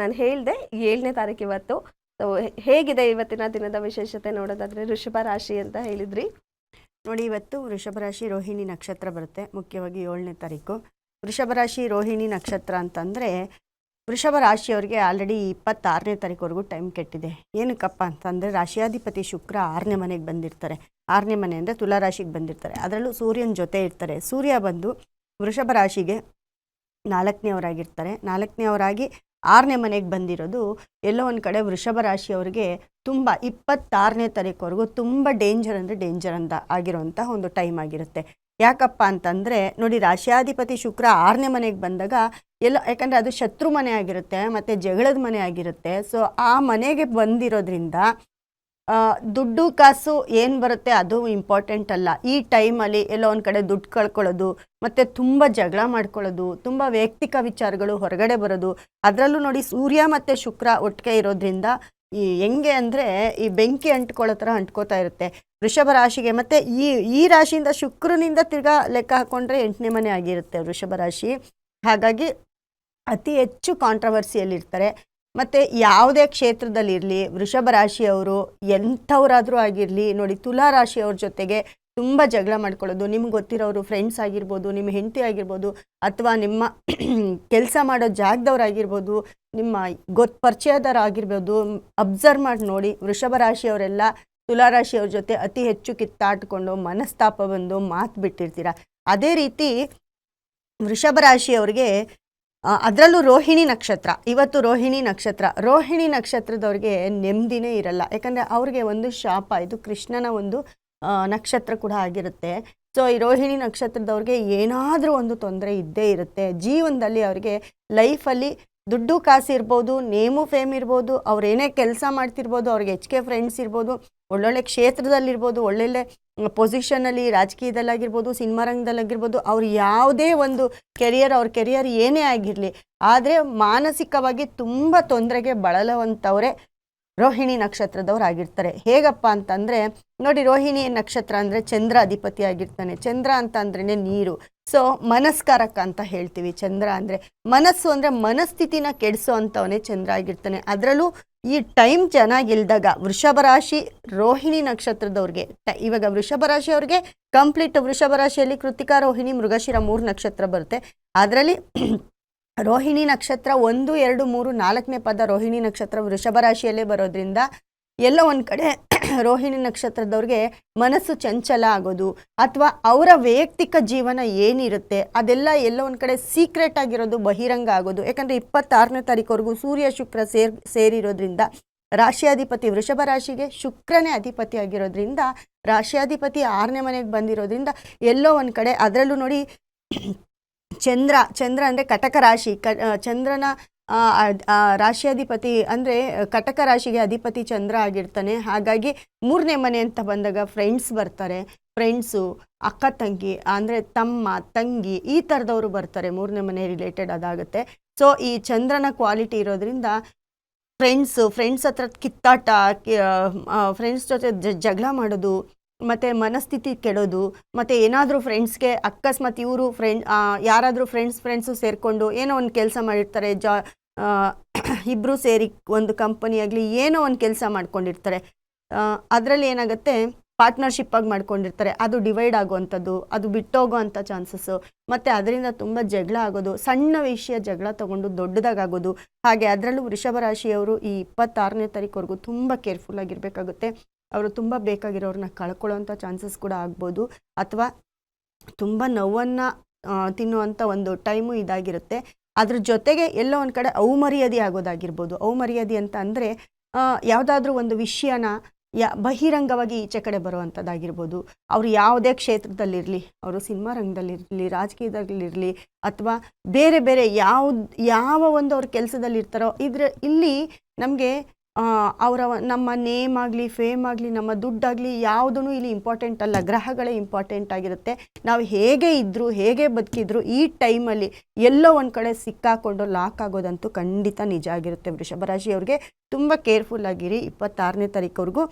ನಾನು ಹೇಳಿದೆ ಏಳನೇ ತಾರೀಕು ಇವತ್ತು. ಹೇಗಿದೆ ಇವತ್ತಿನ ದಿನದ ವಿಶೇಷತೆ ನೋಡೋದಾದ್ರೆ ವೃಷಭ ರಾಶಿ ಅಂತ ಹೇಳಿದ್ರಿ. ನೋಡಿ, ಇವತ್ತು ವೃಷಭ ರಾಶಿ ರೋಹಿಣಿ ನಕ್ಷತ್ರ ಬರುತ್ತೆ, ಮುಖ್ಯವಾಗಿ ಏಳನೇ ತಾರೀಕು. ವೃಷಭ ರಾಶಿ ರೋಹಿಣಿ ನಕ್ಷತ್ರ ಅಂತಂದರೆ ವೃಷಭ ರಾಶಿಯವರಿಗೆ ಆಲ್ರೆಡಿ ಇಪ್ಪತ್ತಾರನೇ ತಾರೀಕುವರೆಗೂ ಟೈಮ್ ಕೆಟ್ಟಿದೆ. ಏನಕ್ಕಪ್ಪ ಅಂತಂದರೆ ರಾಶಿಯಾಧಿಪತಿ ಶುಕ್ರ ಆರನೇ ಮನೆಗೆ ಬಂದಿರ್ತಾರೆ. ಆರನೇ ಮನೆ ಅಂದರೆ ತುಲಾ ರಾಶಿಗೆ ಬಂದಿರ್ತಾರೆ. ಅದರಲ್ಲೂ ಸೂರ್ಯನ ಜೊತೆ ಇರ್ತಾರೆ. ಸೂರ್ಯ ಬಂದು ವೃಷಭ ರಾಶಿಗೆ ನಾಲ್ಕನೇವರಾಗಿರ್ತಾರೆ ನಾಲ್ಕನೇವರಾಗಿ ಆರನೇ ಮನೆಗೆ ಬಂದಿರೋದು ಎಲ್ಲೋ ಒಂದು ಕಡೆ ವೃಷಭ ರಾಶಿಯವರಿಗೆ ತುಂಬ ಇಪ್ಪತ್ತಾರನೇ ತಾರೀಕವರೆಗೂ ತುಂಬ ಡೇಂಜರ್ ಅಂದರೆ ಡೇಂಜರ್ ಅಂತ ಆಗಿರೋಂಥ ಒಂದು ಟೈಮ್ ಆಗಿರುತ್ತೆ. ಯಾಕಪ್ಪ ಅಂತಂದರೆ ನೋಡಿ ರಾಶಿಯಾಧಿಪತಿ ಶುಕ್ರ ಆರನೇ ಮನೆಗೆ ಬಂದಾಗ ಎಲ್ಲ ಯಾಕಂದರೆ ಅದು ಶತ್ರು ಮನೆ ಆಗಿರುತ್ತೆ, ಮತ್ತು ಜಗಳದ ಮನೆ ಆಗಿರುತ್ತೆ. ಸೊ ಆ ಮನೆಗೆ ಬಂದಿರೋದ್ರಿಂದ ದುಡ್ಡು ಕಾಸು ಏನು ಬರುತ್ತೆ ಅದು ಇಂಪಾರ್ಟೆಂಟ್ ಅಲ್ಲ. ಈ ಟೈಮಲ್ಲಿ ಎಲ್ಲೋ ಒಂದು ಕಡೆ ದುಡ್ಡು ಕಳ್ಕೊಳ್ಳೋದು, ಮತ್ತು ತುಂಬ ಜಗಳ ಮಾಡ್ಕೊಳ್ಳೋದು, ತುಂಬ ವೈಯಕ್ತಿಕ ವಿಚಾರಗಳು ಹೊರಗಡೆ ಬರೋದು, ಅದರಲ್ಲೂ ನೋಡಿ ಸೂರ್ಯ ಮತ್ತು ಶುಕ್ರ ಒಟ್ಟಿಗೆ ಇರೋದ್ರಿಂದ ಈ ಹೆಂಗೆ ಅಂದರೆ ಈ ಬೆಂಕಿ ಅಂಟ್ಕೊಳ್ಳೋ ಥರ ಅಂಟ್ಕೋತಾ ಇರುತ್ತೆ. ವೃಷಭ ರಾಶಿಗೆ ಮತ್ತು ಈ ಈ ರಾಶಿಯಿಂದ ಶುಕ್ರನಿಂದ ತಿರ್ಗಾ ಲೆಕ್ಕ ಹಾಕ್ಕೊಂಡ್ರೆ ಎಂಟನೇ ಮನೆ ಆಗಿರುತ್ತೆ ವೃಷಭ ರಾಶಿ. ಹಾಗಾಗಿ ಅತಿ ಹೆಚ್ಚು ಕಾಂಟ್ರವರ್ಸಿಯಲ್ಲಿರ್ತಾರೆ ಮತ್ತು ಯಾವುದೇ ಕ್ಷೇತ್ರದಲ್ಲಿರಲಿ, ವೃಷಭ ರಾಶಿಯವರು ಎಂಥವರಾದರೂ ಆಗಿರಲಿ, ನೋಡಿ ತುಲಾ ರಾಶಿಯವ್ರ ಜೊತೆಗೆ ತುಂಬ ಜಗಳ ಮಾಡ್ಕೊಳ್ಳೋದು. ನಿಮ್ಗೆ ಗೊತ್ತಿರೋರು ಫ್ರೆಂಡ್ಸ್ ಆಗಿರ್ಬೋದು ನಿಮ್ಮ ಹೆಂಡತಿ ಆಗಿರ್ಬೋದು, ಅಥವಾ ನಿಮ್ಮ ಕೆಲಸ ಮಾಡೋ ಜಾಗದವ್ರಾಗಿರ್ಬೋದು ನಿಮ್ಮ ಗೊತ್ತು ಪರಿಚಯದವರಾಗಿರ್ಬೋದು ಅಬ್ಸರ್ವ್ ಮಾಡಿ ನೋಡಿ ವೃಷಭ ರಾಶಿಯವರೆಲ್ಲ ತುಲಾ ರಾಶಿಯವ್ರ ಜೊತೆ ಅತಿ ಹೆಚ್ಚು ಕಿತ್ತಾಟ್ಕೊಂಡು ಮನಸ್ತಾಪ ಬಂದು ಮಾತು ಬಿಟ್ಟಿರ್ತೀರ. ಅದೇ ರೀತಿ ವೃಷಭ ರಾಶಿಯವ್ರಿಗೆ ಅದರಲ್ಲೂ ರೋಹಿಣಿ ನಕ್ಷತ್ರ. ಇವತ್ತು ರೋಹಿಣಿ ನಕ್ಷತ್ರ. ರೋಹಿಣಿ ನಕ್ಷತ್ರದವ್ರಿಗೆ ನೆಮ್ಮದಿನೇ ಇರಲ್ಲ. ಯಾಕಂದರೆ ಅವ್ರಿಗೆ ಒಂದು ಶಾಪ, ಇದು ಕೃಷ್ಣನ ಒಂದು ನಕ್ಷತ್ರ ಕೂಡ ಆಗಿರುತ್ತೆ. ಸೊ ಈ ರೋಹಿಣಿ ನಕ್ಷತ್ರದವ್ರಿಗೆ ಏನಾದರೂ ಒಂದು ತೊಂದರೆ ಇದ್ದೇ ಇರುತ್ತೆ. ಜೀವನದಲ್ಲಿ ಅವ್ರಿಗೆ ಲೈಫಲ್ಲಿ ದುಡ್ಡು ಕಾಸು ಇರ್ಬೋದು ನೇಮು ಫೇಮ್ ಇರ್ಬೋದು, ಅವ್ರು ಏನೇ ಕೆಲಸ ಮಾಡ್ತಿರ್ಬೋದು, ಅವ್ರಿಗೆ ಹೆಚ್ಚಿಗೆ ಫ್ರೆಂಡ್ಸ್ ಇರ್ಬೋದು ಒಳ್ಳೊಳ್ಳೆ ಕ್ಷೇತ್ರದಲ್ಲಿರ್ಬೋದು, ಒಳ್ಳೊಳ್ಳೆ ಪೊಸಿಷನಲ್ಲಿ ರಾಜಕೀಯದಲ್ಲಾಗಿರ್ಬೋದು, ಸಿನಿಮಾ ರಂಗದಲ್ಲಾಗಿರ್ಬೋದು, ಅವ್ರು ಯಾವುದೇ ಒಂದು ಕೆರಿಯರ್ ಅವ್ರ ಕೆರಿಯರ್ ಏನೇ ಆಗಿರಲಿ, ಆದರೆ ಮಾನಸಿಕವಾಗಿ ತುಂಬ ತೊಂದರೆಗೆ ಬಳಲುವಂಥವರೇ ರೋಹಿಣಿ ನಕ್ಷತ್ರದವ್ರು ಆಗಿರ್ತಾರೆ. ಹೇಗಪ್ಪ ಅಂತಂದರೆ, ನೋಡಿ ರೋಹಿಣಿ ನಕ್ಷತ್ರ ಅಂದರೆ ಚಂದ್ರ ಅಧಿಪತಿ ಆಗಿರ್ತಾನೆ. ಚಂದ್ರ ಅಂತ ಅಂದ್ರೇ ನೀರು. ಸೊ ಮನಸ್ಕಾರಕ ಅಂತ ಹೇಳ್ತೀವಿ ಚಂದ್ರ ಅಂದರೆ ಮನಸ್ಸು ಅಂದರೆ ಮನಸ್ಥಿತಿನ ಕೆಡಿಸೋ ಅಂಥವನೇ ಚಂದ್ರ ಆಗಿರ್ತಾನೆ. ಅದರಲ್ಲೂ ಈ ಟೈಮ್ ಚೆನ್ನಾಗಿಲ್ದಾಗ ವೃಷಭ ರಾಶಿ ರೋಹಿಣಿ ನಕ್ಷತ್ರದವ್ರಿಗೆ ಇವಾಗ ವೃಷಭ ರಾಶಿಯವ್ರಿಗೆ ಕಂಪ್ಲೀಟ್ ವೃಷಭ ರಾಶಿಯಲ್ಲಿ ಕೃತಿಕಾ ರೋಹಿಣಿ, ಮೃಗಶಿರ ಮೂರು ನಕ್ಷತ್ರ ಬರುತ್ತೆ. ಅದರಲ್ಲಿ ರೋಹಿಣಿ ನಕ್ಷತ್ರ ಒಂದು, ಎರಡು, ಮೂರು, ನಾಲ್ಕನೇ ಪದ ರೋಹಿಣಿ ನಕ್ಷತ್ರ ವೃಷಭ ರಾಶಿಯಲ್ಲೇ ಬರೋದ್ರಿಂದ ಎಲ್ಲೋ ಒಂದು ಕಡೆ ರೋಹಿಣಿ ನಕ್ಷತ್ರದವ್ರಿಗೆ ಮನಸ್ಸು ಚಂಚಲ ಆಗೋದು ಅಥವಾ ಅವರ ವೈಯಕ್ತಿಕ ಜೀವನ ಏನಿರುತ್ತೆ ಅದೆಲ್ಲ ಎಲ್ಲೋ ಒಂದು ಕಡೆ ಸೀಕ್ರೆಟ್ ಆಗಿರೋದು ಬಹಿರಂಗ ಆಗೋದು. ಯಾಕಂದರೆ ಇಪ್ಪತ್ತಾರನೇ ತಾರೀಕುವರೆಗೂ ಸೂರ್ಯ, ಶುಕ್ರ ಸೇರ್, ಸೇರಿರೋದ್ರಿಂದ ರಾಶಿಯಾಧಿಪತಿ ವೃಷಭ ರಾಶಿಗೆ ಶುಕ್ರನೇ ಅಧಿಪತಿ ಆಗಿರೋದ್ರಿಂದ ರಾಶಿಯಾಧಿಪತಿ ಆರನೇ ಮನೆಗೆ ಬಂದಿರೋದ್ರಿಂದ ಎಲ್ಲೋ ಒಂದು ಕಡೆ ಅದರಲ್ಲೂ ನೋಡಿ ಚಂದ್ರ ಚಂದ್ರ ಅಂದರೆ ಕಟಕ ರಾಶಿ. ಕ, ಚಂದ್ರನ ರಾಶಿಯಾಧಿಪತಿ ಅಂದರೆ ಕಟಕ ರಾಶಿಗೆ ಅಧಿಪತಿ ಚಂದ್ರ ಆಗಿರ್ತಾನೆ. ಹಾಗಾಗಿ ಮೂರನೇ ಮನೆ ಅಂತ ಬಂದಾಗ ಫ್ರೆಂಡ್ಸ್ ಬರ್ತಾರೆ. ಫ್ರೆಂಡ್ಸು ಅಕ್ಕ, ತಂಗಿ, ಅಂದರೆ ತಮ್ಮ, ತಂಗಿ ಈ ಥರದವರು ಬರ್ತಾರೆ ಮೂರನೇ ಮನೆ ರಿಲೇಟೆಡ್ ಅದಾಗುತ್ತೆ. ಸೊ ಈ ಚಂದ್ರನ ಕ್ವಾಲಿಟಿ ಇರೋದ್ರಿಂದ ಫ್ರೆಂಡ್ಸು ಫ್ರೆಂಡ್ಸ್ ಹತ್ರ ಕಿತ್ತಾಟ ಫ್ರೆಂಡ್ಸ್ ಜೊತೆ ಜಗಳ ಮಾಡೋದು, ಮತ್ತು ಮನಸ್ಥಿತಿ ಕೆಡೋದು, ಮತ್ತು ಏನಾದರೂ ಫ್ರೆಂಡ್ಸ್ಗೆ ಅಕಸ್ಮಾತ್ ಇವರು ಫ್ರೆಂಡ್ ಯಾರಾದರೂ ಫ್ರೆಂಡ್ಸ್ ಫ್ರೆಂಡ್ಸು ಸೇರಿಕೊಂಡು ಏನೋ ಒಂದು ಕೆಲಸ ಮಾಡಿರ್ತಾರೆ, ಜಾ ಇಬ್ಬರು ಸೇರಿ ಒಂದು ಕಂಪನಿ ಆಗಲಿ ಏನೋ ಒಂದು ಕೆಲಸ ಮಾಡ್ಕೊಂಡಿರ್ತಾರೆ. ಅದರಲ್ಲಿ ಏನಾಗುತ್ತೆ ಪಾರ್ಟ್ನರ್ಶಿಪ್ ಆಗಿ ಮಾಡ್ಕೊಂಡಿರ್ತಾರೆ. ಅದು ಡಿವೈಡ್ ಆಗುವಂಥದ್ದು, ಅದು ಬಿಟ್ಟೋಗೋ ಅಂಥ ಚಾನ್ಸಸ್ಸು ಮತ್ತು ಅದರಿಂದ ತುಂಬ ಜಗಳ ಆಗೋದು, ಸಣ್ಣ ವಿಷಯ ಜಗಳ ತಗೊಂಡು ದೊಡ್ಡದಾಗೋದು ಹಾಗೆ ಅದರಲ್ಲೂ ವೃಷಭ ರಾಶಿಯವರು ಈ ಇಪ್ಪತ್ತಾರನೇ ತಾರೀಕುವರೆಗೂ ತುಂಬ ಕೇರ್ಫುಲ್ ಆಗಿರಬೇಕಾಗುತ್ತೆ. ಅವರು ತುಂಬ ಬೇಕಾಗಿರೋರನ್ನ ಕಳ್ಕೊಳ್ಳೋವಂಥ ಚಾನ್ಸಸ್ ಕೂಡ ಆಗ್ಬೋದು. ಅಥವಾ ತುಂಬ ನೋವನ್ನು ತಿನ್ನುವಂಥ ಒಂದು ಟೈಮು ಇದಾಗಿರುತ್ತೆ. ಅದ್ರ ಜೊತೆಗೆ ಎಲ್ಲೋ ಒಂದು ಕಡೆ ಔಮರ್ಯಾದೆ ಆಗೋದಾಗಿರ್ಬೋದು. ಔಮರ್ಯಾದೆ ಅಂತ ಅಂದರೆ ಯಾವುದಾದ್ರೂ ಒಂದು ವಿಷಯನ ಯಾ, ಬಹಿರಂಗವಾಗಿ ಈಚೆ ಕಡೆ ಬರುವಂಥದ್ದಾಗಿರ್ಬೋದು ಅವರು ಯಾವುದೇ ಕ್ಷೇತ್ರದಲ್ಲಿರಲಿ, ಅವರು ಸಿನಿಮಾ ರಂಗದಲ್ಲಿರಲಿ, ರಾಜಕೀಯದಲ್ಲಿರಲಿ, ಅಥವಾ ಬೇರೆ ಬೇರೆ ಯಾವ್ದು, ಯಾವ ಒಂದು ಅವ್ರ ಕೆಲಸದಲ್ಲಿರ್ತಾರೋ ಇದ್ರ ಇಲ್ಲಿ ನಮಗೆ ಅವರ ನಮ್ಮ ನೇಮ್ ಆಗಲಿ ಫೇಮ್ ಆಗಲಿ, ನಮ್ಮ ದುಡ್ಡಾಗಲಿ ಯಾವುದೂ ಇಲ್ಲಿ ಇಂಪಾರ್ಟೆಂಟ್ ಅಲ್ಲ. ಗ್ರಹಗಳೇ ಇಂಪಾರ್ಟೆಂಟ್ ಆಗಿರುತ್ತೆ. ನಾವು ಹೇಗೆ ಇದ್ದರೂ ಹೇಗೆ ಬದುಕಿದ್ರು, ಈ ಟೈಮಲ್ಲಿ ಎಲ್ಲೋ ಒಂದು ಕಡೆ ಸಿಕ್ಕಾಕೊಂಡು ಲಾಕ್ ಆಗೋದಂತೂ ಖಂಡಿತ ನಿಜ ಆಗಿರುತ್ತೆ ವೃಷಭ ರಾಶಿಯವ್ರಿಗೆ ತುಂಬ ಕೇರ್ಫುಲ್ ಆಗಿರಿ. ಇಪ್ಪತ್ತಾರನೇ ತಾರೀಕುವರೆಗೂ